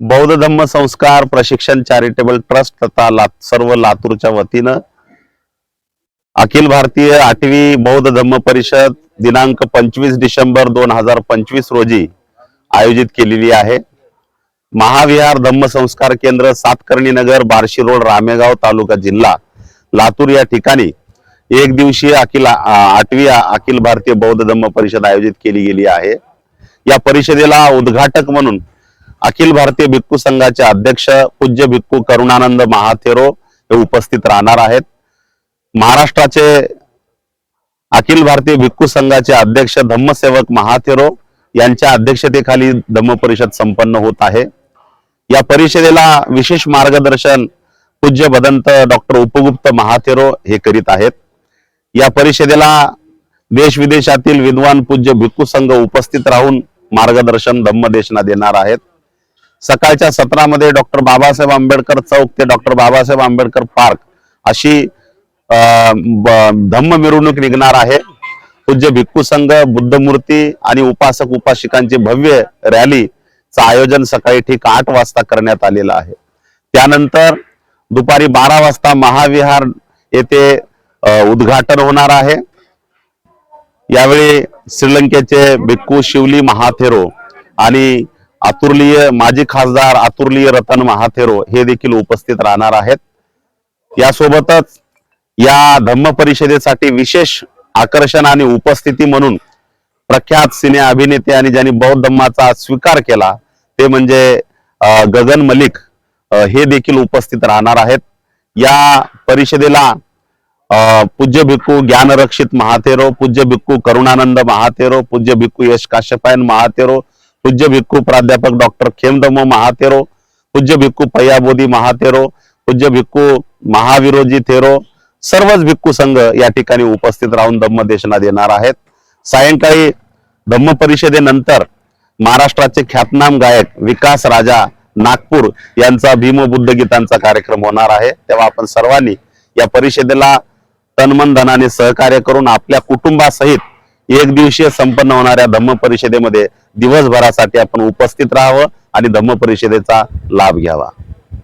बौद्ध धम्म संस्कार प्रशिक्षण चॅरिटेबल ट्रस्ट तथा ला सर्व लातूरच्या वतीनं अखिल भारतीय आठवी बौद्ध धम्म परिषद दिनांक पंचवीस डिसेंबर दोन हजार पंचवीस रोजी आयोजित केलेली आहे. महाविहार धम्म संस्कार केंद्र सातकर्णी नगर बार्शी रोड रामेगाव तालुका जिल्हा लातूर या ठिकाणी एक दिवसीय अखिल आठवी अखिल भारतीय बौद्ध धम्म परिषद आयोजित केली गेली आहे. या परिषदेला उद्घाटक म्हणून अखिल भारतीय भिक्खू संघाचे अध्यक्ष पूज्य भिक्खू करुणानंद महाथेरो हे उपस्थित राहणार आहेत. महाराष्ट्राचे अखिल भारतीय भिक्खू संघाचे अध्यक्ष धम्मसेवक महाथेरो यांच्या अध्यक्षतेखाली धम्म परिषद संपन्न होत आहे. या परिषदेला विशेष मार्गदर्शन पूज्य भदंत डॉक्टर उपगुप्त महाथेरो हे करीत आहेत. या परिषदेला देश विदेशातील विद्वान पूज्य भिक्खू संघ उपस्थित राहून मार्गदर्शन धम्मदेशना देणार आहेत. सकाळच्या सत्रामध्ये डॉक्टर बाबासाहेब आंबेडकर चौक ते डॉक्टर बाबासाहेब आंबेडकर पार्क अशी अं, ब- धम्म मिरवणूक निघणार आहे. पूज्य भिक्खू संघ बुद्धमूर्ती आणि उपासक उपासिकांची भव्य रॅलीचं आयोजन सकाळी ठीक आठ वाजता करण्यात आलेलं आहे. त्यानंतर दुपारी बारा वाजता महाविहार येथे उद्घाटन होणार आहे. यावेळी श्रीलंकेचे भिक्खू शिवली महाथेरो आणि आतुर्लीय माजी खासदार आतुर्लीय रतन महाथेरो हे देखील उपस्थित राहणार आहेत. यासोबतच या धम्म परिषदेसाठी विशेष आकर्षण आणि उपस्थिती म्हणून प्रख्यात सिने अभिनेते आणि ज्यांनी बौद्ध धम्माचा स्वीकार केला ते म्हणजे गगन मलिक हे देखील उपस्थित राहणार आहेत. या परिषदेला अं, पूज्य भिक्खू ज्ञानरक्षित महाथेरो पूज्य भिक्खू करुणानंद महाथेरो पूज्य भिक्खू यश काश्यपायन महाथेरो पूज्य भिक्खू प्राध्यापक डॉक्टर खेमदमो महातेरो पूज्य भिक्खू पय्याबोधी महातेरो पूज्य भिक्खू महाविरोजी थेरो सर्वच भिक्खू संघ या ठिकाणी उपस्थित राहून धम्मदेशना देणार आहेत. सायंकाळी धम्म परिषदेनंतर महाराष्ट्राचे ख्यातनाम गायक विकास राजा नागपूर यांचा भीम बुद्ध गीतांचा कार्यक्रम होणार आहे. तेव्हा आपण सर्वांनी या परिषदेला तनमन धनाने सहकार्य करून आपल्या कुटुंबासहित एक दिवसीय संपन्न होणाऱ्या धम्म परिषदेमध्ये दिवसभरासाठी आपण उपस्थित राहावं आणि धम्म परिषदेचा लाभ घ्यावा.